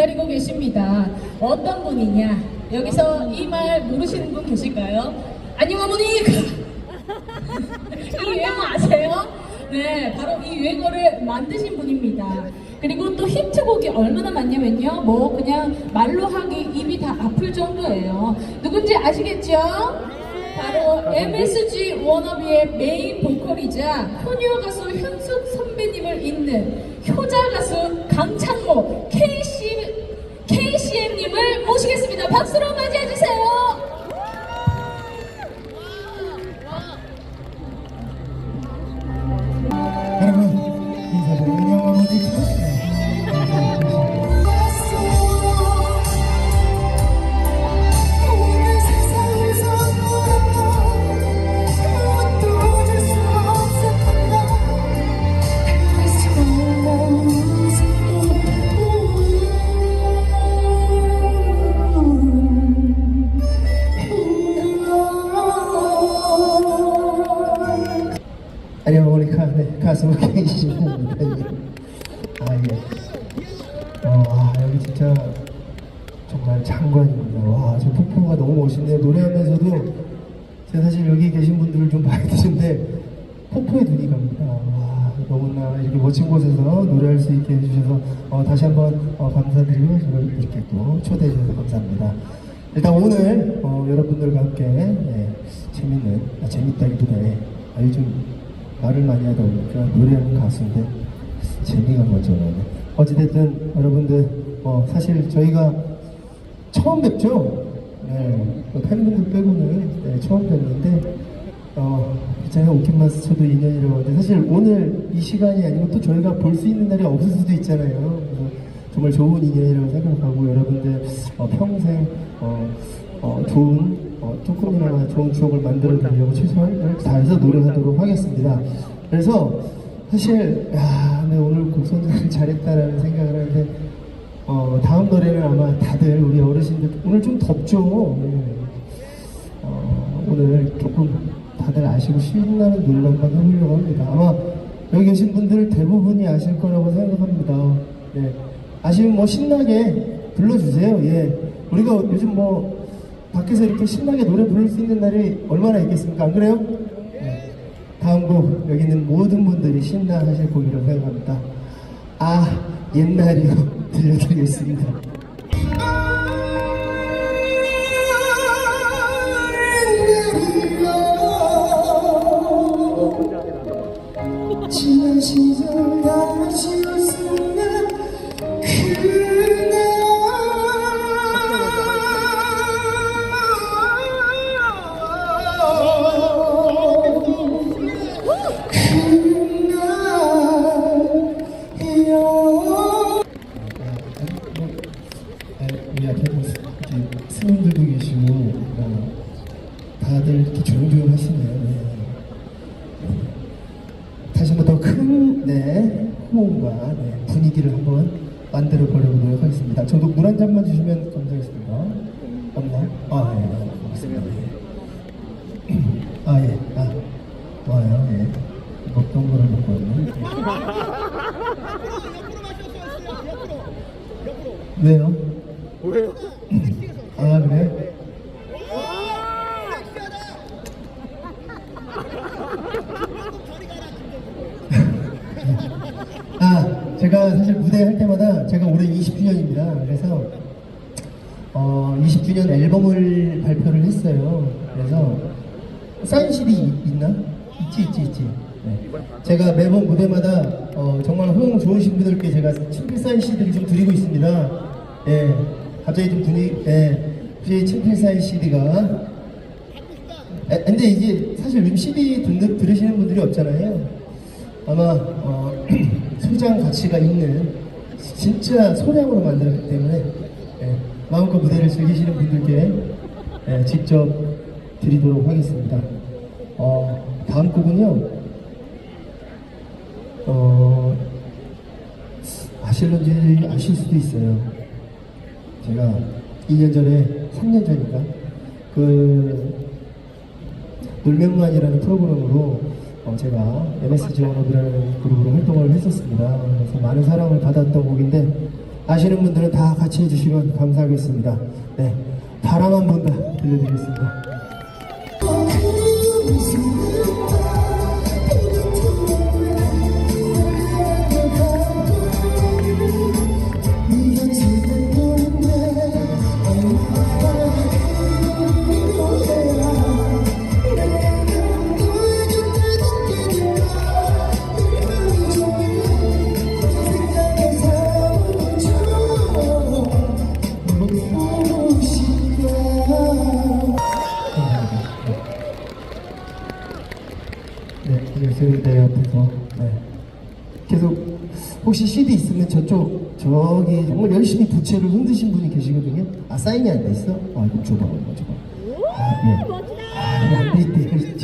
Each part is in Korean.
기다리고 계십니다. 어떤 분이냐? 여기서 이 말 모르시는 분 계실까요? 안녕 어머니! 이 유행어 아세요? 네, 바로 이 유행어를 만드신 분입니다. 그리고 또 히트곡이 얼마나 많냐면요. 뭐 그냥 말로 하기 입이 다 아플 정도예요. 누군지 아시겠죠? 바로 MSG 워너비의 메인 보컬이자 효녀 가수 현숙 선배님을 잇는 효자 가수 강창모 KC, 모시겠습니다. 박수로 맞 노래하면서도 제가 사실 여기 계신 분들을 좀 봐야 되는데 폭포에 눈이 갑니다. 와, 너무나 이렇게 멋진 곳에서 노래할 수 있게 해주셔서 어, 다시 한번 어, 감사드리고 저를 이렇게 또 초대해 주셔서 감사합니다. 일단 오늘 어, 여러분들과 함께 예, 재밌는 아, 재밌다기보다 예, 아, 요즘 말을 많이 하다 보니까 노래하는 가수인데 재미가 먼저 나네. 어찌됐든 여러분들 어, 사실 저희가 처음 뵙죠. 네, 뭐 팬분들 빼고는 네, 처음 뵙는데 어, 제가 오킨마스터도 2년이라고 하는데 사실 오늘 이 시간이 아니면 또 저희가 볼 수 있는 날이 없을 수도 있잖아요. 정말 좋은 인연이라고 생각하고 여러분들 어, 평생 어, 어, 좋은 어, 조금이나마 좋은 추억을 만들어 드리려고 최선을 다해서 노력하도록 하겠습니다. 그래서 사실 야, 내 오늘 곡 선정을 잘했다라는 생각을 하는데 어, 다음 노래는 아마 다들 우리 어르신들 오늘 좀 덥죠. 네. 어, 오늘 조금 다들 아시고 신나는 한번 해보려고 합니다. 아마 여기 계신 분들 대부분이 아실 거라고 생각합니다. 네. 아시면 뭐 신나게 불러주세요. 예. 우리가 요즘 뭐 밖에서 이렇게 신나게 노래 부를 수 있는 날이 얼마나 있겠습니까? 안 그래요? 네. 다음 곡 여기 있는 모든 분들이 신나하실 곡이라고 생각합니다. 아 옛날이요 들려드리겠습니다. 지난 시절 다시 다들 이렇게 조용조용 하시네요. 네. 다시 한번 더큰 네, 호응과 네, 분위기를 한번 만들어 보려고 노력하겠습니다. 저도 물 한 잔만 주시면 감사하겠습니다. 없나요? 아, 예, 네, 고맙습니다. 예. 아, 예, 아, 좋아요, 예. 먹던 거를 먹고 있네. 왜요? 왜요? 아, 그래? 아, 제가 사실 무대 할 때마다 제가 올해 20주년입니다. 그래서 어, 20주년 앨범을 발표를 했어요. 그래서 사인 CD 있나? 있지, 있지, 있지. 네. 제가 매번 무대마다 어, 정말 호응 좋으신 분들께 제가 친필 사인 CD를 좀 드리고 있습니다. 예, 갑자기 좀 분위기, 예, 혹시 친필 사인 CD가 에, 근데 이게 사실 CD 듣는, 들으시는 분들이 없잖아요. 아마 어, 소장 가치가 있는 진짜 소량으로 만들었기 때문에 예, 마음껏 무대를 즐기시는 분들께 예, 직접 드리도록 하겠습니다. 어, 다음 곡은요. 어, 아실런지 아실 수도 있어요. 제가 2년 전에, 3년 전인가, 그, 놀면만이라는 프로그램으로 어, 제가 MSG 원업이라는 그룹으로 활동을 했었습니다. 그래서 많은 사랑을 받았던 곡인데 아시는 분들은 다 같이 해주시면 감사하겠습니다. 네, 번더 들려드리겠습니다. 있으면 저쪽 저기 정말 열심히 부채를 흔드신 분이 계시거든요. 아 사인이 안 돼 있어? 아 이거 줘봐, 이거 줘봐. 아 예. 아 이거 안돼 있대.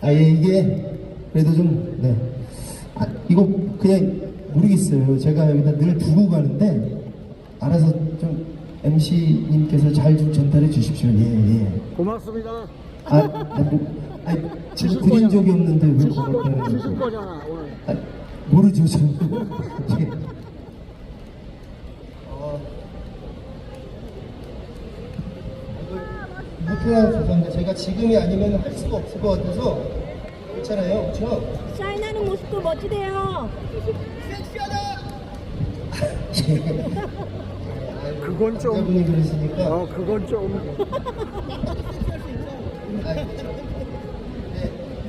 아 예, 이게 그래도 좀 네. 아 이거 그냥 모르겠어요. 제가 여기다 늘 두고 가는데 알아서 좀 MC님께서 잘 좀 전달해 주십시오. 예 예. 고맙습니다. 아, 아, 뭐, 아니, 제가 드린 적이 없는데 왜 주실 거죠? 거잖아 오늘. 아, 모르죠, 저는. 예. 어, 무표현 죄송합니다. 제가 지금이 아니면 할 수가 없을 것 같아서 괜찮아요, 그렇죠? 샤인하는 모습도 멋지대요. 그건 좀. 그러시니까 어 그건 좀.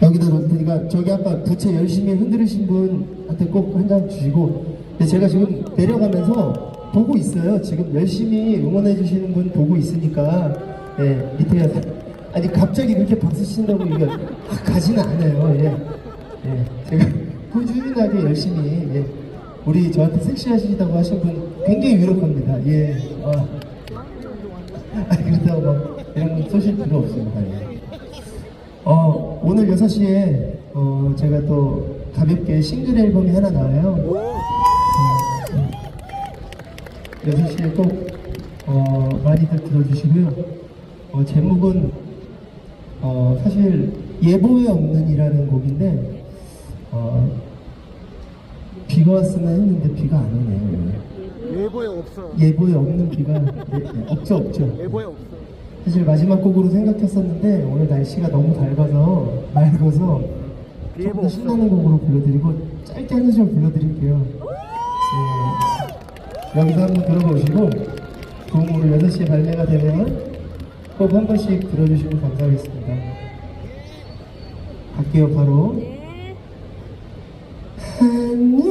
여기다 놓 으니까 저기 아까 부채 열심히 흔들으신 분한테 꼭 한 장 주시고 제가 지금 내려가면서 보고 있어요. 지금 열심히 응원해 주시는 분 보고 있으니까. 예, 밑에 아니 갑자기 그렇게 박수 치신다고 이게 확 가지는 않아요. 예, 예, 제가 꾸준하게 열심히 예, 우리 저한테 섹시하시다고 하신 분 굉장히 유력합니다. 예, 아, 아니 그렇다고 막 이런 거 쏘실 필요 없습니다. 예. 어, 오늘 6시에 어, 제가 또 가볍게 싱글 앨범이 하나 나와요. 어, 6시에 꼭 어, 많이들 들어주시고요. 어, 제목은 어, 사실 예보에 없는 이라는 곡인데 어, 비가 왔으면 했는데 비가 안 오네요. 예보에 없어. 예보에 없는 비가 예, 예, 없죠 없죠. 예보에 없어. 사실 마지막 곡으로 생각했었는데 오늘 날씨가 너무 밝아서 맑아서 조금. 신나는 곡으로 불러드리고 짧게 한 소절 불러드릴게요. 네. 여기서 한번 들어보시고 도움으로 6시에 발매가 되면 꼭 한 번씩 들어주시면 감사하겠습니다. 갈게요 바로. 네. 안녕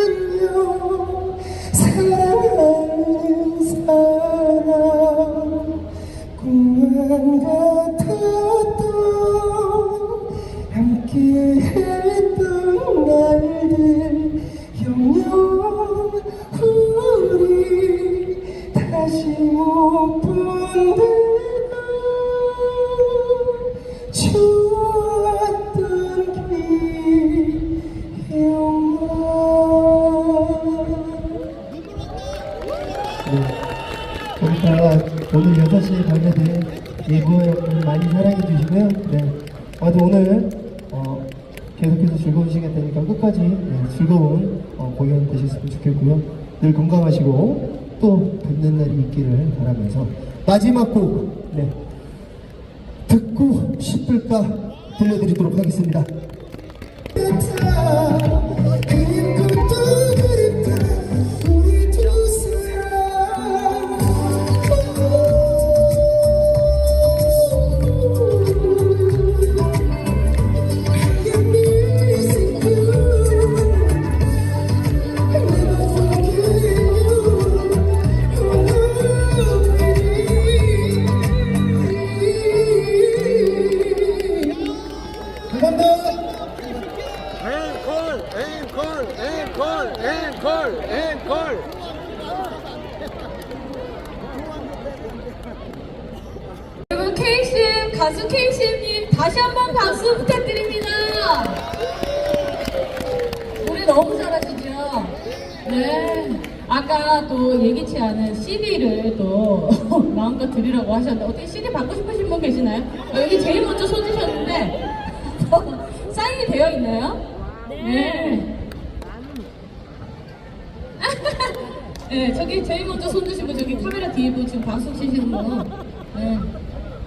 안녕 사랑하는 사람 꿈만 같 오늘 6시에 발매된 예보에 많이 사랑해 주시고요. 네. 아주 오늘 어, 계속해서 즐거운 시간 되니까 끝까지 네, 즐거운 어, 공연 되셨으면 좋겠고요. 늘 건강하시고 또 뵙는 날이 있기를 바라면서 마지막 곡 네. 듣고 싶을까 들려드리도록 하겠습니다. 앵콜, 앵콜, 앵콜. 여러분 KCM 가수 KCM님 다시 한번 박수 부탁드립니다. 노래 너무 잘하시죠? 네. 아까 또 예기치 않은 CD를 또 마음껏 드리라고 하셨는데 어떻게 CD 받고 싶으신 분 계시나요? 어, 여기 제일 먼저 손 드셨는데 사인이 되어 있나요? 네. 아, 네, 저기 제일 먼저 손 드시고 저기 카메라 뒤에 분 지금 박수 치시는 분. 네.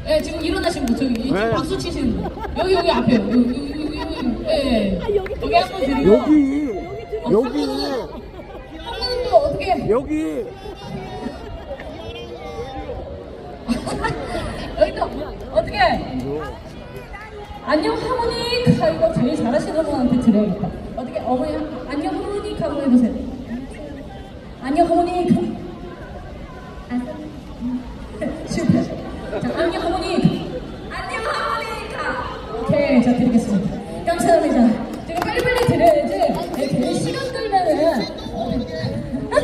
네, 지금 일어나신 분 저기 지금 네. 박수 치시는 분. 여기 여기 앞에 여기 여기 여기 여기. 네. 아, 여기 여기 한번 드리고. 여기 여기 한 분은 또 어떻게? 여기 여기 또 어떻게? 안녕 하모니카 이거 제일 잘하시는 분한테 드려야겠다. 어떻게 어머니 한- 안녕 하모니카 한번 해보세요. 안녕 어머니. 아, 음. 슈퍼 자 안녕 어머니. 안녕 어머니까. 오케이 자 드리겠습니다.